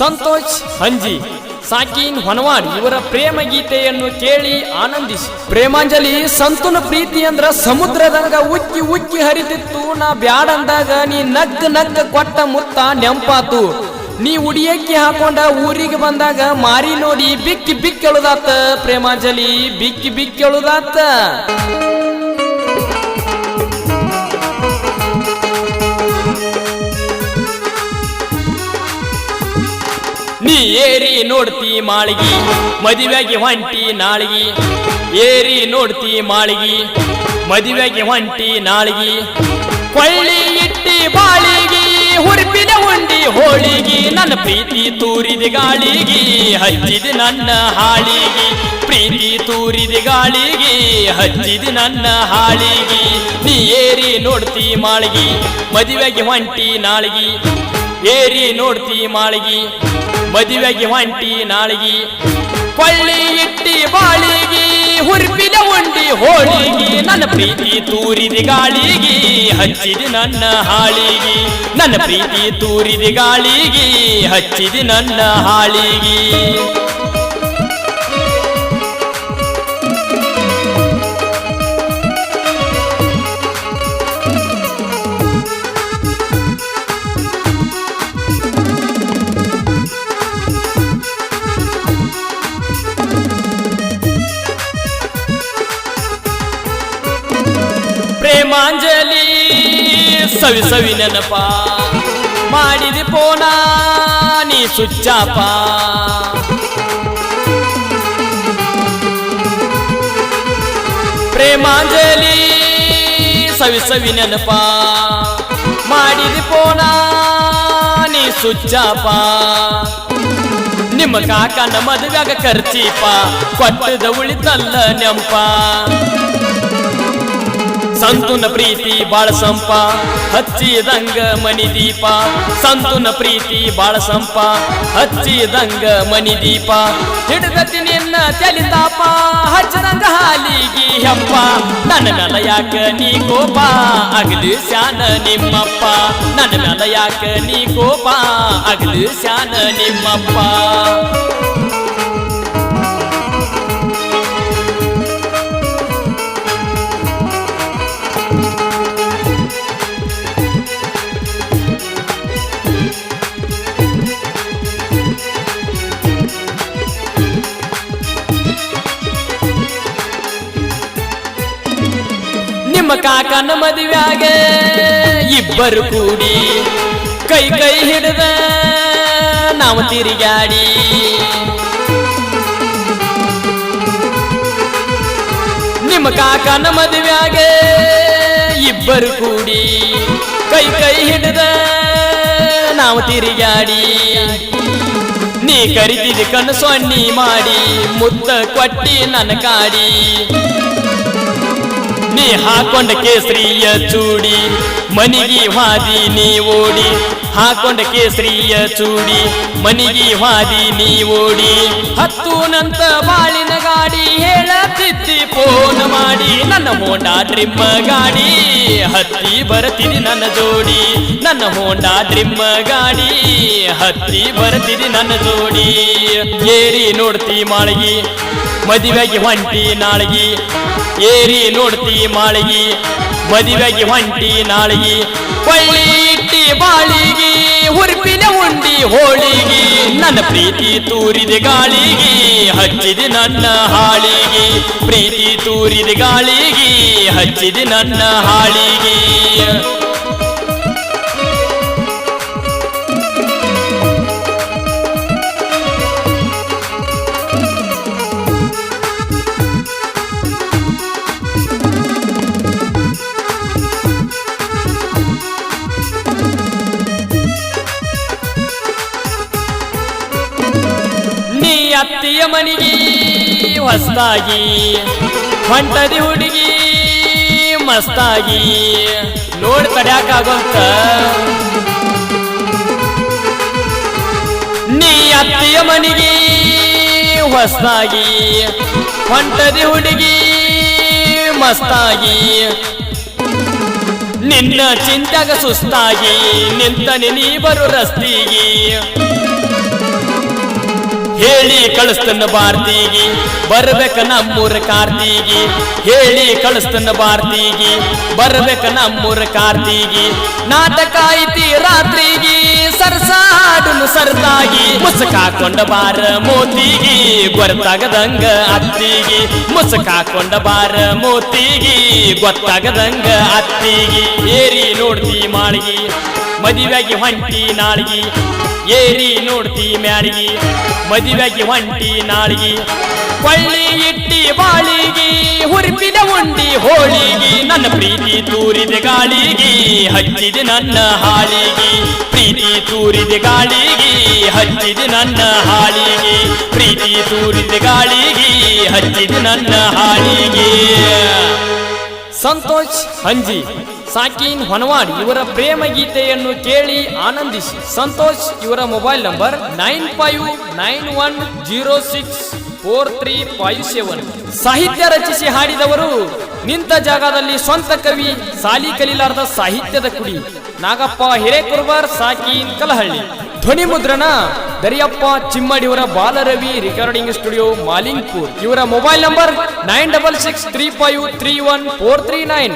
ಸಂತೋಷ್ ಹಂಜಿ, ಸಾಕಿನ್ ಹೊನವಾಡ್ ಇವರ ಪ್ರೇಮ ಗೀತೆಯನ್ನು ಕೇಳಿ ಆನಂದಿಸಿ. ಪ್ರೇಮಾಂಜಲಿ ಸಂತನ ಪ್ರೀತಿ ಅಂದ್ರ ಸಮುದ್ರದಂಗ ಉಕ್ಕಿ ಉಕ್ಕಿ ಹರಿತಿತ್ತು. ನಾ ಬ್ಯಾಡಂದಾಗ ನೀ ನಗ್ ನಗ್ ಕೊಟ್ಟ ಮುತ್ತ ನೆಂಪಾತು. ನೀ ಉಡಿಯಕ್ಕಿ ಹಾಕೊಂಡ ಊರಿಗೆ ಬಂದಾಗ ಮಾರಿ ನೋಡಿ ಬಿಕ್ಕಿ ಬಿಕ್ಕಿ ಎಳುದಾತ ಪ್ರೇಮಾಂಜಲಿ ಬಿಕ್ಕಿ ಬಿಕ್ಕಿ ಏರಿ ನೋಡ್ತಿ ಮಾಳಿಗಿ, ಮದುವೆಗೆ ಹೊಂಟಿ ನಾಳಿಗಿ. ಏರಿ ನೋಡ್ತಿ ಮಾಳಿಗಿ, ಮದುವೆಗೆ ಹೊಂಟಿ ನಾಳಿಗಿ. ಕೊಳ್ಳಿ ಇಟ್ಟಿ ಬಾಳಿಗಿ, ಹುರ್ಪಿದ ಉಂಡಿ ಹೋಳಿಗಿ. ನನ್ನ ಪ್ರೀತಿ ತೂರಿದ ಗಾಳಿಗಿ, ಹಚ್ಚಿದ ನನ್ನ ಹಾಳಿಗಿ. ಪ್ರೀತಿ ತೂರಿದ ಗಾಳಿಗಿ, ಹಚ್ಚಿದ ನನ್ನ ಹಾಳಿಗಿ. ನೀ ಏರಿ ನೋಡ್ತಿ ಮಾಳಿಗಿ, ಮದುವೆಗೆ ಹೊಂಟಿ ನಾಳಿಗಿ. ಏರಿ ನೋಡ್ತಿ ಮಾಳಿಗಿ ಮದುವೆಗೆ ಒಂಟಿ ನಾಳಿಗಿ. ಪಳ್ಳಿ ಇಟ್ಟಿ ಬಾಳಿಗಿ, ಹುರ್ಪಿದ ಉಂಡಿ ಹೋಳಿಗಿ. ನನ್ನ ಪ್ರೀತಿ ತೂರಿದಿ ಗಾಳಿಗಿ, ಹಚ್ಚಿದ ನನ್ನ ಹಾಳಿಗಿ. ನನ್ನ ಪ್ರೀತಿ ತೂರಿದಿ ಗಾಳಿಗಿ, ಹಚ್ಚಿದ ನನ್ನ ಹಾಳಿಗಿ. ಪ್ರೇಮಾಂಜಲಿ ಸವಿ ಸವಿ ನೆನಪ ಮಾಡಿದಿ ಪೋಣ ನೀ ಸುಚ್ಚಾಪ. ಪ್ರೇಮಾಂಜಲಿ ಸವಿ ಸವಿ ನೆನಪ ಮಾಡಿದಿ ಪೋಣ ನೀ ಸುಚ್ಚಾಪ. ನಿಮ್ಮ ಕಾಕನ ಮದುವೆಗ ಖರ್ಚೀಪ ಕೊಟ್ಟದ ಉಳಿತಲ್ಲ ನೆಂಪ. ಸಂತುನ ಪ್ರೀತಿ ಬಾಳ ಸಂಪ, ಹಚ್ಚಿದಂಗ ಮನಿ ದೀಪ. ಸಂತುನ ಪ್ರೀತಿ ಬಾಳ ಸಂಪ, ಹಚ್ಚಿದಂಗ ಮನಿ ದೀಪ. ಹಿಡಿದತಿ ನಿನ್ನ ತೆಲಿತಾಪ ಹಚ್ಚದಂಗ ಹಾಲಿಗಿ ಹೆಪ್ಪ ನನ್ನ ಮ್ಯಾಲ ಯಾಕ ನೀ ಕೋಪ, ಅಗಲು ಶಾನ ನಿಮ್ಮಪ್ಪ. ನನ್ನ ಮ್ಯಾಲ ಯಾಕ ನೀ ಕೋಪ, ಅಗಲು ಶಾನ ನಿಮ್ಮಪ್ಪ. ನಿಮ್ಮ ಕಾಕನ ಮದುವೆಯಾಗೆ ಇಬ್ಬರು ಕೂಡಿ ಕೈ ಕೈ ಹಿಡಿದ ನಾವು ತಿರುಗಾಡಿ. ನಿಮ್ಮ ಕಾಕನ ಮದುವೆಯಾಗೆ ಇಬ್ಬರು ಕೂಡಿ ಕೈ ಕೈ ಹಿಡಿದ ನಾವು ತಿರುಗಾಡಿ. ನೀ ಕರಿತಿದ ಕಣ್ಣು ಸೊನ್ನಿ ಮಾಡಿ ಮುತ್ತ ಕೊಟ್ಟಿ ನನ್ನ ಕಾಡಿ. ನೀ ಹಾಕೊಂಡ ಕೇಸರಿಯ ಚೂಡಿ, ಮನಿಗಿ ವಾದಿ ನೀ ಓಡಿ, ಹಾಕೊಂಡ ಕೇಸರಿಯ ಚೂಡಿ, ಮನಿಗಿ ವಾದಿ ನೀ ಓಡಿ, ಹತ್ತು ನಂತ ಬಾಳಿನ ಗಾಡಿ ತಿತ್ತಿ ಫೋನ್ ಮಾಡಿ, ನನ್ನ ಹೋಂಡಾ ಡ್ರಿಮ್ಮ ಗಾಡಿ, ಹತ್ತಿ ಬರ್ತೀನಿ ನನ್ನ ಜೋಡಿ, ನನ್ನ ಹೋಂಡಾ ಡ್ರಿಮ್ಮ ಗಾಡಿ, ಹತ್ತಿ ಬರ್ತೀನಿ ನನ್ನ ಜೋಡಿ, ಏರಿ ನೋಡ್ತಿ ಮಾಳಗಿ ಮದುವೆಗೆ ಹೊಂಟಿ ನಾಳಗಿ, ಏರಿ ನೋಡ್ತಿ ಮಾಳಗಿ, ಮದುವೆಗೆ ಹೊಂಟಿ ನಾಳಗಿ ಒಳ್ಳಿ ಇಟ್ಟಿ ಬಾಳಿಗಿ ಹುರ್ಪಿನ ಉಂಡಿ ಹೋಳಿಗಿ, ನನ್ನ ಪ್ರೀತಿ ತೂರಿದ ಗಾಳಿಗಿ, ಹಚ್ಚಿದ ನನ್ನ ಹಾಳಿಗಿ, ಪ್ರೀತಿ ತೂರಿದ ಗಾಳಿಗಿ, ಹಚ್ಚಿದ ನನ್ನ ಹಾಳಿಗಿ. ಅತ್ತಿಯ ಮನಿಗೆ ಹೊಸ್ತಾಗಿ ಹೊಂಟದಿ ಹುಡುಗಿ ಮಸ್ತಾಗಿ, ನೋಡ್ ತಡ್ಯಾಕಾಗೋಂತ. ನೀ ಅತ್ತಿಯ ಮನಿಗೆ ಹೊಸ್ತಾಗಿ ಹೊಂಟದಿ ಹುಡುಗಿ ಮಸ್ತಾಗಿ. ನಿನ್ನ ಚಿಂತಾಗ ಸುಸ್ತಾಗಿ, ನಿಂತನೆ ನೀ ಬರು ರಸ್ತಿಗಿ. ಹೇಳಿ ಕಳಿಸ್ತನ ಭಾರತೀಗಿ, ಬರ್ಬೇಕ ನಮ್ಮೂರ ಕಾರ್ತೀಗಿ. ಹೇಳಿ ಕಳಿಸ್ತನ ಭಾರತೀಗಿ, ಬರ್ಬೇಕ ನಮ್ಮೂರ ಕಾರ್ತೀಗಿ. ನಾಟಕ ಐತಿ ರಾತ್ರಿಗೆ, ಸರ್ಸಾಡುನು ಸರ್ದಾಗಿ. ಮುಸುಕಾಕೊಂಡ ಬಾರ ಮೋತಿಗಿ, ಗೊತ್ತಾಗದಂಗ ಅತ್ತಿಗಿ. ಮುಸುಕಾಕೊಂಡ ಬಾರ ಮೋತಿಗಿ, ಗೊತ್ತಾಗದಂಗ ಅತ್ತಿಗಿ. ಏರಿ ನೋಡ್ತಿ ಮಾಳಿಗಿ. ಮದಿವೆಗೆ ಹೊಂಟಿ ನಾಳಿಗೆ, ಏರಿ ನೋಡ್ತಿ ಮ್ಯಾರಿಗಿ ಮದಿವೆಗೆ ಹೊಂಟಿ ನಾಳಿಗೆ ಕೊಳ್ಳಿ ಇಟ್ಟಿ ಬಾಳಿಗಿ, ಹುರಿಪಿದ ಉಂಡಿ ಹೋಳಿಗಿ, ನನ್ನ ಪ್ರೀತಿ ತೂರಿದ ಗಾಳಿಗಿ, ಹಚ್ಚಿದ ನನ್ನ ಹಾಳಿಗಿ. ಪ್ರೀತಿ ತೂರಿದ ಗಾಳಿಗಿ, ಹಚ್ಚಿದ ನನ್ನ ಹಾಳಿಗಿ. ಪ್ರೀತಿ ತೂರಿದ ಗಾಳಿಗಿ, ಹಚ್ಚಿದ ನನ್ನ ಹಾಳಿಗಿ. ಸಂತೋಷ್ ಹಂಜಿ, ಸಾಕೀನ್ ಹೊನವಾಡ್ ಇವರ ಪ್ರೇಮ ಗೀತೆಯನ್ನು ಕೇಳಿ ಆನಂದಿಸಿ. ಸಂತೋಷ್ ಇವರ mobile number nine five nine one zero six four three five seven. ಸಾಹಿತ್ಯ ರಚಿಸಿ ಹಾಡಿದವರು ನಿಂತ ಜಾಗದಲ್ಲಿ ಸ್ವಂತ ಕವಿ ಸಾಲಿ ಕಲೀಲಾರದ ಸಾಹಿತ್ಯದ ಕುಡಿ. ನಾಗಪ್ಪ ಹಿರೇಕುರ್ವರ್ ಸಾಕೀನ್ ಕಲಹಳ್ಳಿ. ಧ್ವನಿ ಮುದ್ರಣ ದರಿಯಪ್ಪ ಚಿಮ್ಮಡಿ, ಇವರ ಬಾಲರವಿ, ರೆಕಾರ್ಡಿಂಗ್ ಸ್ಟುಡಿಯೋ ಮಾಲಿಂಗ್ಪುರ್ ಇವರ mobile number nine double six three five three one four three nine.